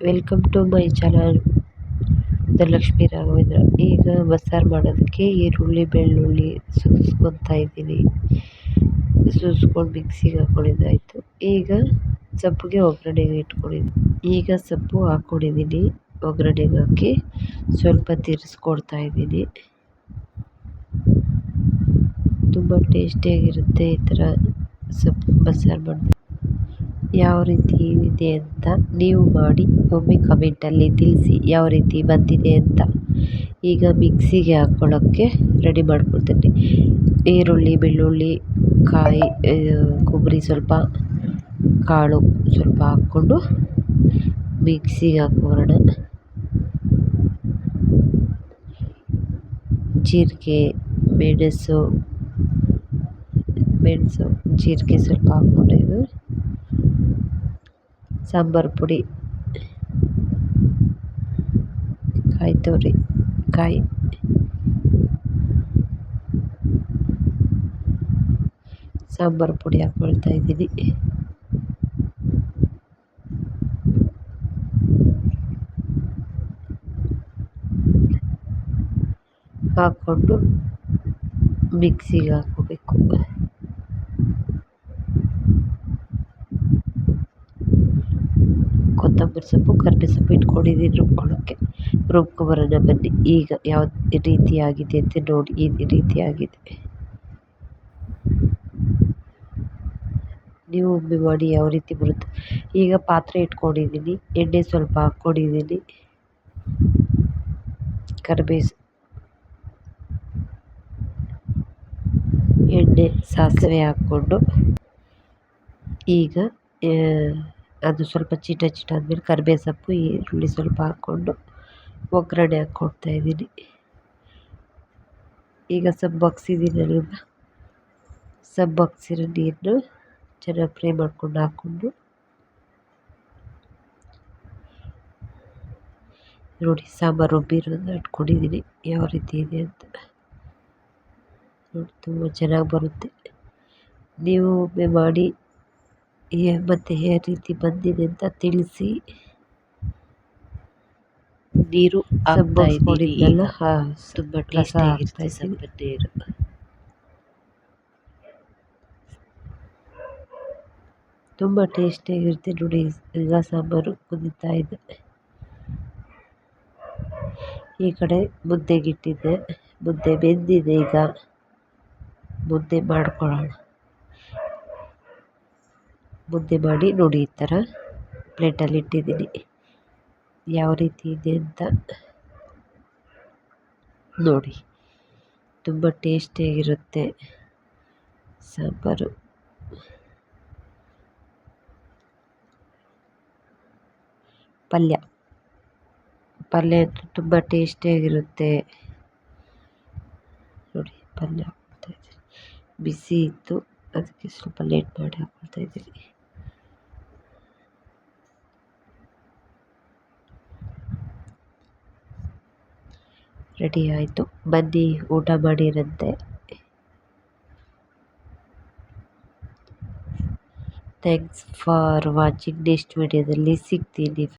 Welcome to my channel Dhanalakshmi Raghavendra ಈಗ ಬಸ್ಸಾರು ಮಾಡೋದಕ್ಕೆ ಈರುಳ್ಳಿ, ಬೆಳ್ಳುಳ್ಳಿ ಸುಲಿಸ್ಕೊತಾ ಇದ್ದೀನಿ. ಸುಸ್ಕೊಂಡು ಮಿಕ್ಸಿಗೆ ಹಾಕ್ಕೊಂಡಿದ್ದಾಯಿತು ಈಗ ಸೊಪ್ಪಿಗೆ ಒಗ್ಗರಣೆಗೆ ಇಟ್ಕೊಂಡಿದ್ದೀನಿ. ಈಗ ಸೊಪ್ಪು ಹಾಕ್ಕೊಂಡಿದ್ದೀನಿ ಒಗ್ಗರಣೆಗೆ ಹಾಕಿ ಸ್ವಲ್ಪ ತಿರ್ಸ್ಕೊಡ್ತಾ ಇದ್ದೀನಿ. ತುಂಬ ಟೇಸ್ಟಿಯಾಗಿರುತ್ತೆ ಈ ಥರ ಸೊಪ್ಪು ಬಸ್ಸಾರು ಮಾಡಿದ್ರೆ ಯಾವ ರೀತಿ ಇದೆ ಅಂತ ನೀವು ಮಾಡಿ ಒಮ್ಮೆ ಕಮೆಂಟಲ್ಲಿ ತಿಳಿಸಿ ಯಾವ ರೀತಿ ಬಂದಿದೆ ಅಂತ. ಈಗ ಮಿಕ್ಸಿಗೆ ಹಾಕ್ಕೊಳ್ಳೋಕ್ಕೆ ರೆಡಿ ಮಾಡ್ಕೊಳ್ತೀನಿ ಈರುಳ್ಳಿ, ಬೆಳ್ಳುಳ್ಳಿ, ಕಾಯಿ ಕೊಬ್ಬರಿ ಸ್ವಲ್ಪ, ಕಾಳು ಸ್ವಲ್ಪ ಹಾಕ್ಕೊಂಡು ಮಿಕ್ಸಿಗೆ ಹಾಕೋಣ ಜೀರಿಗೆ, ಮೆಣಸು ಮೆಣಸು ಜೀರಿಗೆ ಸ್ವಲ್ಪ ಹಾಕ್ಕೊಂಡಿದ್ದು ಸಾಂಬಾರು ಪುಡಿ ಕಾಯಿ ತುರಿ ಕಾಯಿ. ಸಾಂಬಾರು ಪುಡಿ ಹಾಕ್ಕೊಳ್ತಾ ಇದ್ದೀನಿ. ಹಾಕ್ಕೊಂಡು ಮಿಕ್ಸಿಗೆ ಹಾಕ್ಕೋಬೇಕು. ಕೊತ್ತಂಬರಿ ಸೊಪ್ಪು ಕರ್ಬೇವು ಸೊಪ್ಪು ಇಟ್ಕೊಂಡಿದ್ದೀನಿ ರುಬ್ಕೊಳ್ಳೋಕ್ಕೆ ರುಬ್ಕೊಬರೋಣ ಬನ್ನಿ. ಈಗ ಯಾವ ರೀತಿಯಾಗಿದೆ ಅಂತ ನೋಡಿ. ಈ ರೀತಿಯಾಗಿದೆ. ನೀವು ಒಮ್ಮೆ ಮಾಡಿ ಯಾವ ರೀತಿ ಬರುತ್ತೆ. ಈಗ ಪಾತ್ರೆ ಇಟ್ಕೊಂಡಿದ್ದೀನಿ. ಎಣ್ಣೆ ಸ್ವಲ್ಪ ಹಾಕ್ಕೊಂಡಿದ್ದೀನಿ. ಕರ್ಬೇವು ಎಣ್ಣೆ ಸಾಸಿವೆ ಹಾಕ್ಕೊಂಡು. ಈಗ ಅದು ಸ್ವಲ್ಪ ಚೀಟ ಚೀಟ ಆದಮೇಲೆ ಕರ್ಬೇವು ಸೊಪ್ಪು ಈರುಳ್ಳಿ ಸ್ವಲ್ಪ ಹಾಕ್ಕೊಂಡು ಒಗ್ಗರಣೆ ಹಾಕ್ಕೊಡ್ತಾ ಇದ್ದೀನಿ. ಈಗ ಸಬ್ಬು ಹಾಕ್ಸಿದ್ದೀನಲ್ವ ಸಬ್ಬು ಹಾಕ್ಸಿರೋ ನೀರನ್ನು ಚೆನ್ನಾಗಿ ಫ್ರೈ ಮಾಡ್ಕೊಂಡು ಹಾಕ್ಕೊಂಡು ನೋಡಿ ಸಾಂಬಾರು ರುಬ್ಬಿರೋದು ಇಟ್ಕೊಂಡಿದ್ದೀನಿ ಯಾವ ರೀತಿ ಇದೆ ಅಂತ. ನೋಡಿ, ತುಂಬ ಚೆನ್ನಾಗಿ ಬರುತ್ತೆ. ನೀವು ಒಮ್ಮೆ ಮಾಡಿ ಮತ್ತು ಯಾವ ರೀತಿ ಬಂದಿದೆ ಅಂತ ತಿಳಿಸಿ ನೀರು ತುಂಬಾ ಟೇಸ್ಟ್ ಆಗಿರುತ್ತೆ ತುಂಬ ಸ್ವಲ್ಪ ನೀರು. ತುಂಬ ಟೇಸ್ಟಿಯಾಗಿರುತ್ತೆ ನೋಡಿ ಈಗ ಸಾಂಬಾರು ಕುದಿತಾ ಇದೆ. ಈ ಕಡೆ ಮುದ್ದೆಗಿಟ್ಟಿದ್ದೆ ಮುದ್ದೆ ಬೆಂದಿದೆ ಈಗ. ಮುದ್ದೆ ಮಾಡ್ಕೊಳ್ಳೋಣ. ಮುದ್ದೆ ಮಾಡಿ ನೋಡಿ ಈ ಥರ ಪ್ಲೇಟಲ್ಲಿ ಇಟ್ಟಿದ್ದೀನಿ. ಯಾವ ರೀತಿ ಇದೆ ಅಂತ ನೋಡಿ. ತುಂಬ ಟೇಸ್ಟಿಯಾಗಿರುತ್ತೆ ಸಾಂಬಾರು. ಪಲ್ಯ. ಪಲ್ಯ ಅಂತೂ ತುಂಬ ಟೇಸ್ಟಿಯಾಗಿರುತ್ತೆ. ನೋಡಿ, ಪಲ್ಯ ಹಾಕ್ಕೊಳ್ತಾ ಇದ್ದೀನಿ. ಬಿಸಿ ಇತ್ತು, ಅದಕ್ಕೆ ಸ್ವಲ್ಪ ಲೇಟ್ ಮಾಡಿ ಹಾಕ್ಕೊಳ್ತಾ ಇದ್ದೀನಿ. ರೆಡಿ ಆಯಿತು. ಬನ್ನಿ ಊಟ ಮಾಡಿರಂತೆ. ಥ್ಯಾಂಕ್ಸ್ ಫಾರ್ ವಾಚಿಂಗ್ ನೆಕ್ಸ್ಟ್ ವಿಡಿಯೋದಲ್ಲಿ ಸಿಗ್ತೀನಿ.